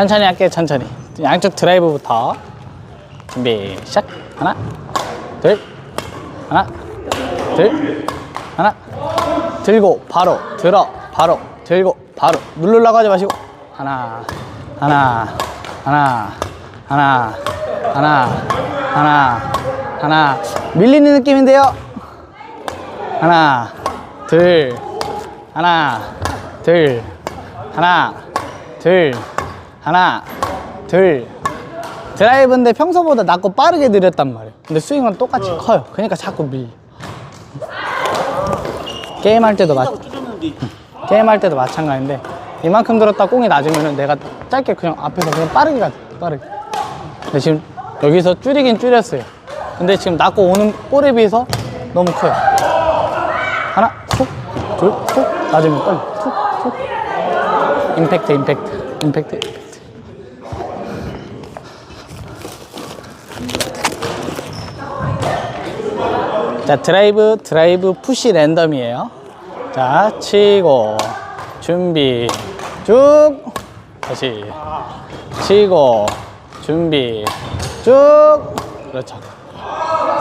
천천히 할게 천천히. 양쪽 드라이브부터. 준비 시작. 하나 둘 하나 둘 하나. 들고 바로 들어 바로 들고 바로. 누르려고 하지 마시고. 하나 하나 하나 하나 하나 하나 하나. 밀리는 느낌인데요? 하나 둘 하나 둘 하나 둘 하나 둘. 드라이브인데 평소보다 낮고 빠르게 느렸단 말이에요. 근데 스윙은 똑같이 커요. 그러니까 자꾸 밀려 게임할 때도 마, 게임할 때도 마찬가지인데 이만큼 들었다 공이 낮으면 내가 짧게 그냥 앞에서 그냥 빠르게 가죠 빠르게. 근데 지금 여기서 줄이긴 줄였어요. 근데 지금 낮고 오는 볼에 비해서 너무 커요. 하나 툭둘툭. 낮으면 빨리 툭툭. 임팩트 임팩트. 임팩트 임팩트 자 드라이브 드라이브 푸시 랜덤이에요. 자 치고 준비 쭉. 다시. 치고 준비 쭉. 그렇죠.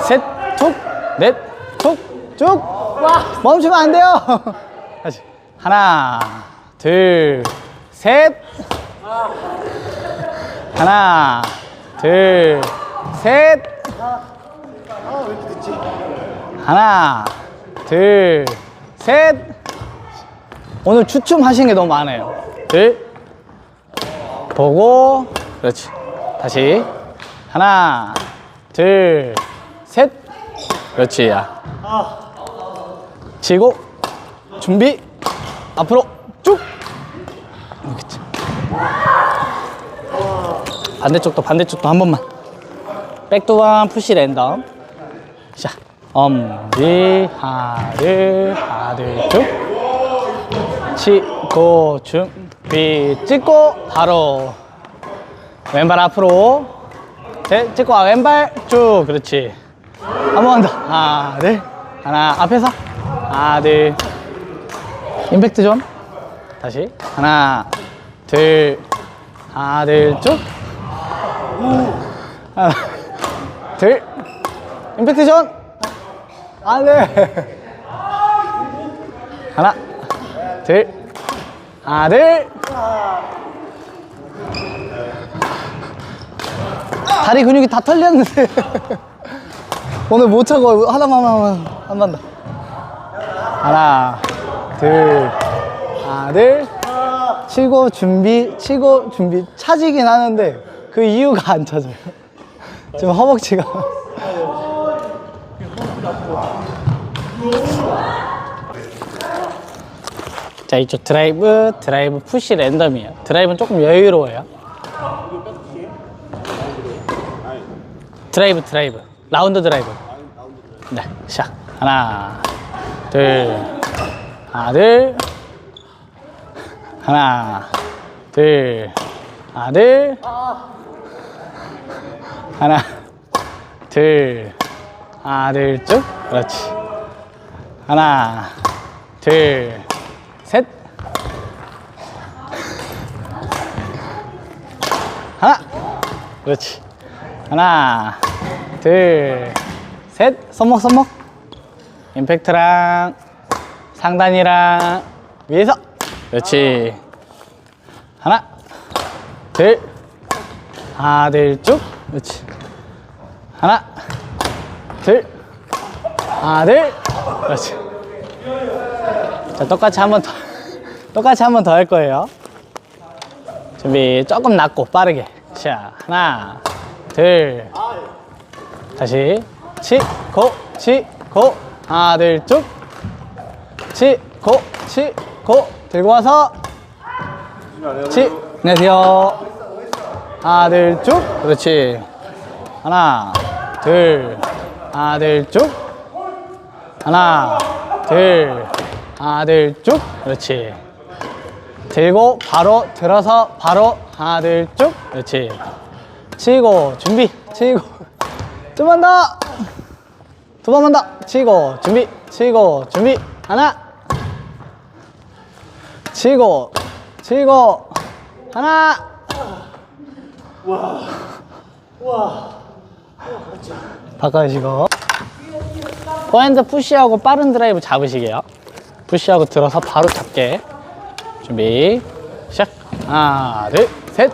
셋툭넷툭쭉. 멈추면 안 돼요. 다시. 하나 둘셋. 하나 둘셋 하나, 둘, 셋. 오늘 추춤하신 게 너무 많아요. 둘, 보고, 그렇지. 다시. 하나, 둘, 셋. 그렇지. 야. 치고, 준비, 앞으로 쭉. 그렇지. 반대쪽도 반대쪽도 한 번만. 백도반 푸시 랜덤. 자, 엄지 하들 하들 쭉 치고 준비 찍고 바로. 왼발 앞으로. 셋 찍고 와. 왼발 쭉. 그렇지. 한 번 더. 하나 둘. 하나 앞에서. 하나 둘. 임팩트 존. 다시. 하나 둘. 하나 둘쭉. 하나 둘. 임팩트 존 안 돼. 하나, 둘, 하나, 둘. 다리 근육이 다 털렸는데. 오늘 못 차고 하나만 하나만 한번 더. 하나, 둘, 하나, 둘. 치고 준비, 치고 준비. 차지긴 하는데 그 이유가 안 찾아요. 지금 허벅지가. 자 이쪽 드라이브 드라이브 푸시 랜덤이에요. 드라이브는 조금 여유로워요. 드라이브 드라이브. 라운드 드라이브. 네 시작. 하나 둘 하나 둘. 하나 둘 하나 둘. 하나 둘 하나 둘쭉. 그렇지. 하나 둘 셋. 하나. 그렇지. 하나, 둘, 셋. 손목, 손목. 임팩트랑 상단이랑 위에서. 그렇지. 하나, 둘, 하나, 둘, 쭉. 그렇지. 하나, 둘, 하나, 둘. 그렇지. 자, 똑같이 한 번 더. 똑같이 한 번 더 할 거예요. 준비 조금 낮고 빠르게. 자, 하나, 둘. 다시. 치고, 치고. 하나, 둘, 쭉. 치고, 치고. 들고 와서. 치. 안녕하세요. 하나, 둘, 쭉. 그렇지. 하나, 둘. 하나, 둘, 쭉. 하나, 둘, 하나, 둘, 쭉. 그렇지. 들고, 바로 들어서, 바로 하나, 둘, 쭉. 그렇지. 치고, 준비. 치고. 좀만 더. 두 번만 더. 치고, 준비. 치고, 준비. 하나. 치고, 치고. 하나. 바꿔주시고 포핸드 푸시하고 빠른 드라이브 잡으시게요 푸시하고 들어서 바로 잡게 준비 시작. 하나 둘셋.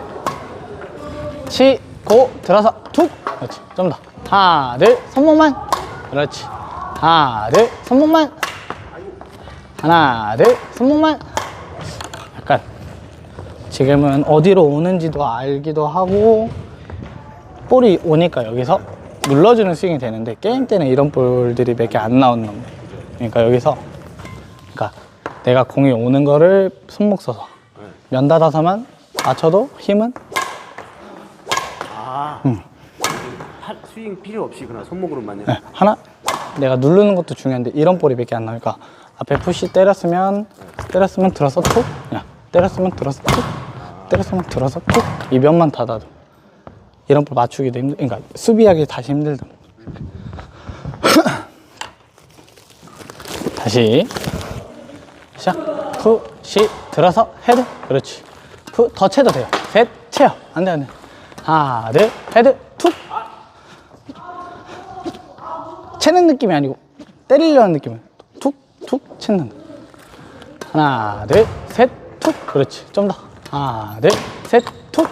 치고 들어서 툭. 그렇지. 좀 더. 하나 둘 손목만. 그렇지. 하나 둘 손목만. 하나 둘 손목만. 약간 지금은 어디로 오는지도 알기도 하고 볼이 오니까 여기서 눌러주는 스윙이 되는데 게임 때는 이런 볼들이 몇 개 안 나오는 겁니다. 그러니까 여기서 그러니까 내가 공이 오는 거를 손목 써서. 면 닫아서만 맞춰도 힘은? 아. 팔 스윙 필요 없이 그냥 손목으로만요. 네, 하나? 내가 누르는 것도 중요한데 이런 볼이 몇 개 안 나오니까 앞에 푸시 때렸으면 때렸으면 들어서 툭. 그냥 때렸으면 들어서 툭. 때렸으면 들어서 툭이 면만 닫아도. 이런 볼 맞추기도 힘들 그러니까 수비하기 다시 힘들다 다시 시작 푸시 들어서 헤드. 그렇지. 푸 더 채도 돼요. 셋 채요. 안돼 안돼. 하나 둘 헤드 툭. 채는 느낌이 아니고 때리려는 느낌을 툭툭 채는 하나 둘 셋 툭. 그렇지. 좀 더. 하나 둘 셋 툭.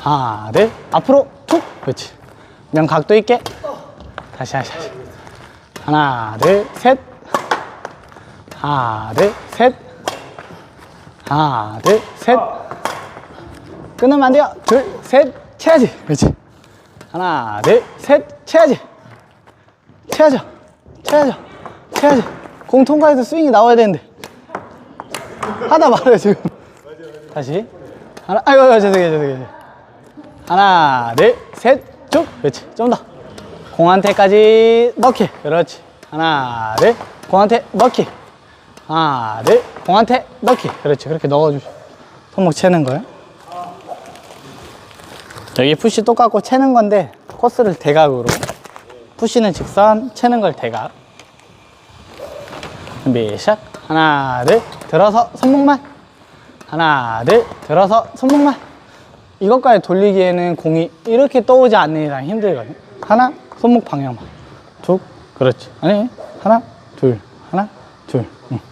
하나 둘 앞으로 툭. 그렇지. 면 각도 있게. 다시 다시 다시. 하나 둘셋 하나 둘 셋 하나 둘 셋 끊으면 안 돼요 둘 셋 채야지 그렇지 하나 둘 셋 채야지 채야죠. 채야죠. 채야지. 공 통과해서 스윙이 나와야 되는데. 하다 말아요, 지금. 다시. 하나, 아이고, 아이고, 죄송해요, 죄송해요. 하나, 둘, 셋, 쭉. 그렇지. 좀 더. 공한테까지 넣기. 그렇지. 하나, 둘. 공한테 넣기. 하나, 둘. 공한테 넣기. 그렇지. 그렇게 넣어주시고. 손목 채는 거예요. 여기 푸시 똑같고 채는 건데, 코스를 대각으로. 푸시는 직선, 채는 걸 대각. 준비, 시작. 하나, 둘, 들어서 손목만. 하나, 둘, 들어서 손목만. 이것까지 돌리기에는 공이 이렇게 떠오지 않는 이상 힘들거든요. 하나, 손목 방향만. 툭, 그렇지. 아니, 하나, 둘, 하나, 둘. 응.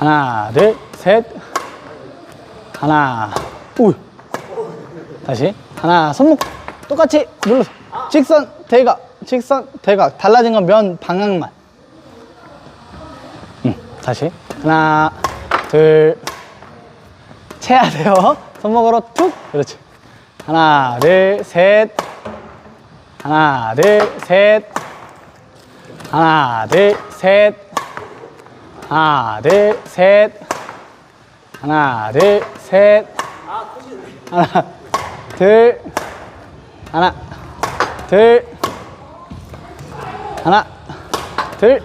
하나, 둘, 셋. 하나, 우. 다시. 하나, 손목 똑같이 눌러서. 직선, 대각, 직선, 대각. 달라진 건 면 방향만. 응, 다시. 하나, 둘. 채야 돼요. 손목으로 툭. 그렇지. 하나, 둘, 셋. 하나, 둘, 셋. 하나, 둘, 셋. 하나, 둘, 셋. 하나, 둘, 셋. 하나, 둘. 하나, 둘. 하나, 둘.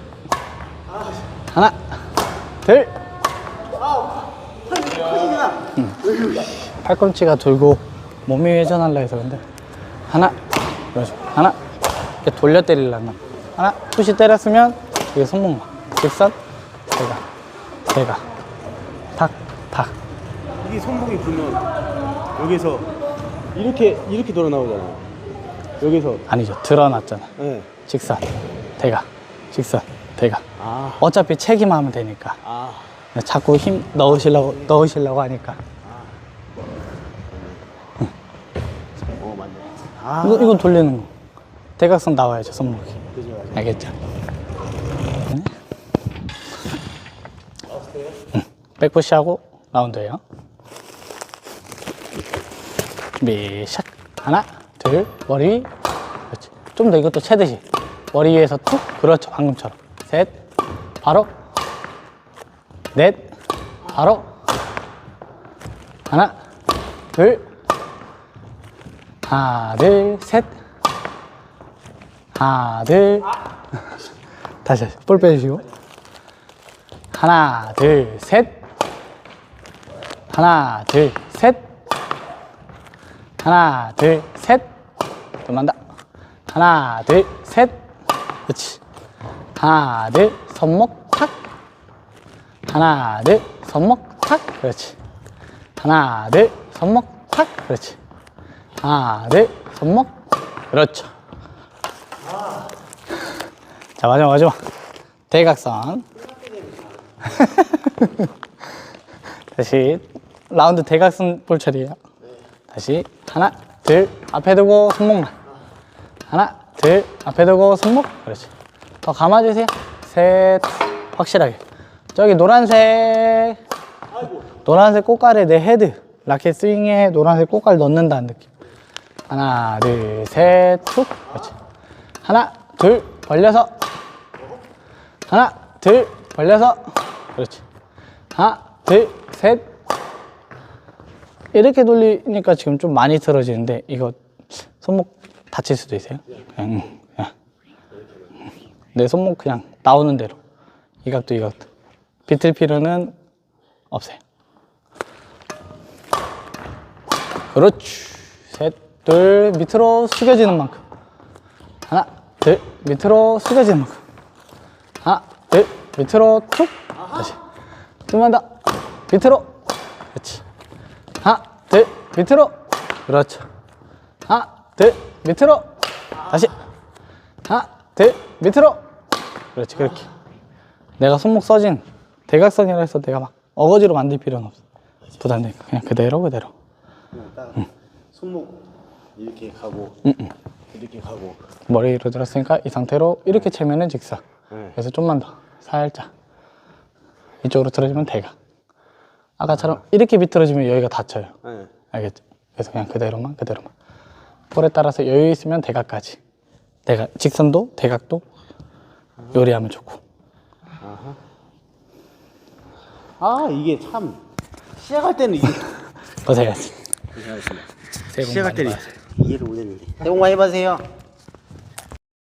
하나, 둘. 응. 팔꿈치가 돌고 몸이 회전하려 해서 근데 하나, 그렇죠. 하나, 이렇게 돌려 때리려면 하나, 푸시 때렸으면 이게 손목만 직선, 대가, 탁, 탁. 이게 손목이 그러면 여기서 이렇게 이렇게 돌아 나오잖아요. 여기서 아니죠. 드러났잖아. 네. 직선, 대가, 직선, 대가. 아. 어차피 채기만 하면 되니까. 아. 자꾸 힘 넣으시려고 넣으시려고 하니까. 어 맞네. 아. 이거 이건 돌리는 거. 대각선 나와야죠 손목이. 그죠. 알겠죠? 네. 응. 백푸시하고 라운드예요. 준비 시작. 하나, 둘, 머리 위. 그렇지. 좀 더 이것도 채듯이 머리 위에서 툭. 그렇죠. 방금처럼. 셋, 바로. 넷, 바로. 하나, 둘, 하나, 둘, 셋. 하나, 둘. 다시, 다시. 볼 빼주시고. 하나, 둘, 셋. 하나, 둘, 셋. 하나, 둘, 셋. 좀만 더. 하나, 둘, 셋. 그렇지. 하나, 둘, 손목 탁. 하나, 둘, 손목 탁. 그렇지. 하나, 둘, 손목 탁 그렇지 하나 둘 손목 그렇죠 자 마지막 마지막 대각선 다시 라운드 대각선 볼 차례예요. 다시 하나 둘 앞에 두고 손목만 하나 둘 앞에 두고 손목. 그렇지. 더 감아주세요. 셋. 확실하게. 저기 노란색. 노란색 꽃갈에 내 헤드. 라켓 스윙에 노란색 꽃갈 넣는다는 느낌. 하나 둘 셋 툭 그렇지. 하나 둘 벌려서. 하나 둘 벌려서. 그렇지. 하나 둘 셋 이렇게 돌리니까 지금 좀 많이 틀어지는데 이거 손목 다칠 수도 있어요? 그냥, 그냥. 내 손목 그냥 나오는 대로. 이 각도 이 각도. 비틀 필요는 없어요. 그렇지. 셋둘 밑으로 숙여지는 만큼. 하나 둘 밑으로 숙여지는 만큼. 하나 둘 밑으로 툭. 다시. 좀만 더. 밑으로 밑으로. 그렇죠. 하나 둘 밑으로. 다시. 하나 둘 밑으로. 그렇지 그렇게. 내가 손목 써진 대각선이라 해서 내가 막 어거지로 만들 필요는 없어. 부담되니까 그냥 그대로 그대로. 그냥 딱 손목 이렇게 가고 이렇게 가고. 머리로 들었으니까 이 상태로 이렇게 채면은 직선 네. 그래서 좀만 더. 살짝. 이쪽으로 틀어지면 대각. 아까처럼 이렇게 비틀어지면 여기가 닫혀요. 네. 알겠죠? 그래서 그냥 그대로만 그대로만. 볼에 따라서 여유 있으면 대각까지. 대각 직선도 대각도 요리하면 좋고. 아 이게 참. 시작할 때는 이게 고생하셨습니다. 고생하셨습니다. 시작할 때는. 이해를 못했는데. 새해 복 많이 받으세요